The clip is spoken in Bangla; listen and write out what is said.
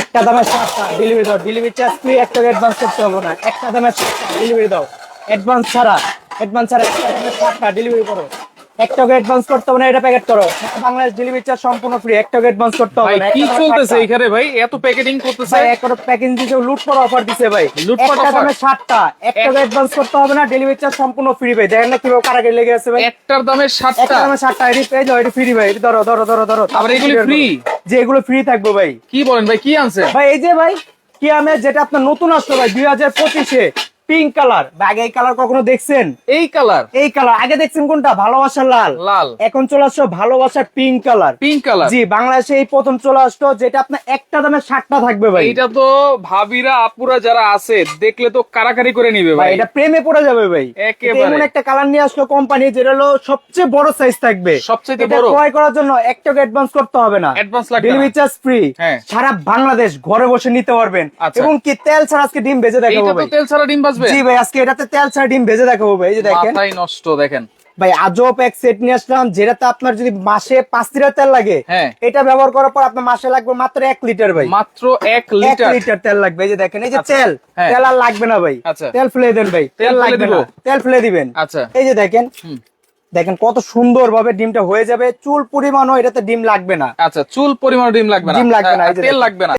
একটা দামের সাতটা ডেলিভারি দাও ডেলিভারি চার্জ ফ্রি এক টাকা অ্যাডভান্স করতে হবে না। একটা দামের সাতটা ডেলিভারি দাও। অ্যাডভান্স ছাড়া অ্যাডভান্স ছাড়া একটা দামের সাতটা ডেলিভারি করো। এক টাকা অ্যাডভান্স করতে হবে না এটা প্যাকেট করো। বাংলাদেশ ডেলিভারি চার্জ সম্পূর্ণ ফ্রি এক টাকা অ্যাডভান্স করতে হবে না কি একটা চলতেছে এখানে ভাই? এত প্যাকেটিং করতেছে? ভাই এক প্যাকেজ দিছে লুট করা অফার দিছে ভাই। লুটপাট একটা offer? দামের সাতটা এক টাকা অ্যাডভান্স করতে হবে না ডেলিভারি চার্জ সম্পূর্ণ ফ্রি ভাই। দেখেন না কীভাবে কারাগারি লেগে আছে ভাই। একটার দামে একটা সাতটা দামের সাতটা এটি পেয়ে যাও এটি ফ্রি ভাই। ধরো ধরো ধরো ধরো। আবার এগুলি free? যে এগুলো ফ্রি থাকবে ভাই। কি বলেন ভাই কি আনছে ভাই এই যে ভাই কি আমি যেটা আপনার নতুন আসলো ভাই দুই হাজার পঁচিশে পিঙ্ক কালার আগে এই কালার কখনো দেখছেন? এই কালার এই কালার আগে দেখছেন কোনটা? ভালোবাসার লাল। লাল। এখন চলে আসলো ভালোবাসার পিঙ্ক কালার পিঙ্ক কালার জি বাংলাদেশে এই প্রথম চলে আসলো যেটা আপনার একটা দামে ষাটটা থাকবে ভাই। এইটা তো ভাবিরা আপুরা যারা আছে দেখলে তো কারাকারি করে নিবে ভাই এটা প্রেমে পড়ে যাবে ভাই। এমন একটা কালার নিয়ে আসলো কোম্পানি যেটা হলো সবচেয়ে বড় সাইজ থাকবে। সবচেয়ে বড়? ক্রয় করার জন্য এক টাকা অ্যাডভান্স করতে হবে না। Advance লাগবে ডেলিভারি চার্জ ফ্রি হ্যাঁ। সারা বাংলাদেশ ঘরে বসে নিতে পারবেন। আচ্ছা। এবং কি তেল ছাড়া আজকে ডিম ভেজে দেখাবো এইটা তো তেল ছাড়া ডিম বাজবে জি ভাই আজকে এটাতে তেল ছাড়া ডিম ভেজে দেখাবো ভাই এই যে দেখেন। মাথায় নষ্ট দেখেন। ভাই আজব এক সেট নিয়ে আসলাম যেটাতে আপনার যদি মাসে পাঁচ লিটার তেল লাগে হ্যাঁ। এটা ব্যবহার করার পর আপনার মাসে লাগবে মাত্র এক লিটার ভাই। মাত্র এক লিটার লিটার তেল লাগবে এই যে দেখেন এই যে আচ্ছা, তেল হ্যাঁ। তেল আর লাগবে না ভাই। আচ্ছা। তেল ফেলে দেন ভাই তেল লাগবে না। তেল ফেলে দিবেন। আচ্ছা। এই যে দেখেন দেখেন কত সুন্দর ভাবে ডিমটা হয়ে যাবে। চুল পরিমাণও এটাতে ডিম লাগবে না। আচ্ছা চুল পরিমাণ ডিম লাগবে না। ডিম লাগবে না, তেল লাগবে না।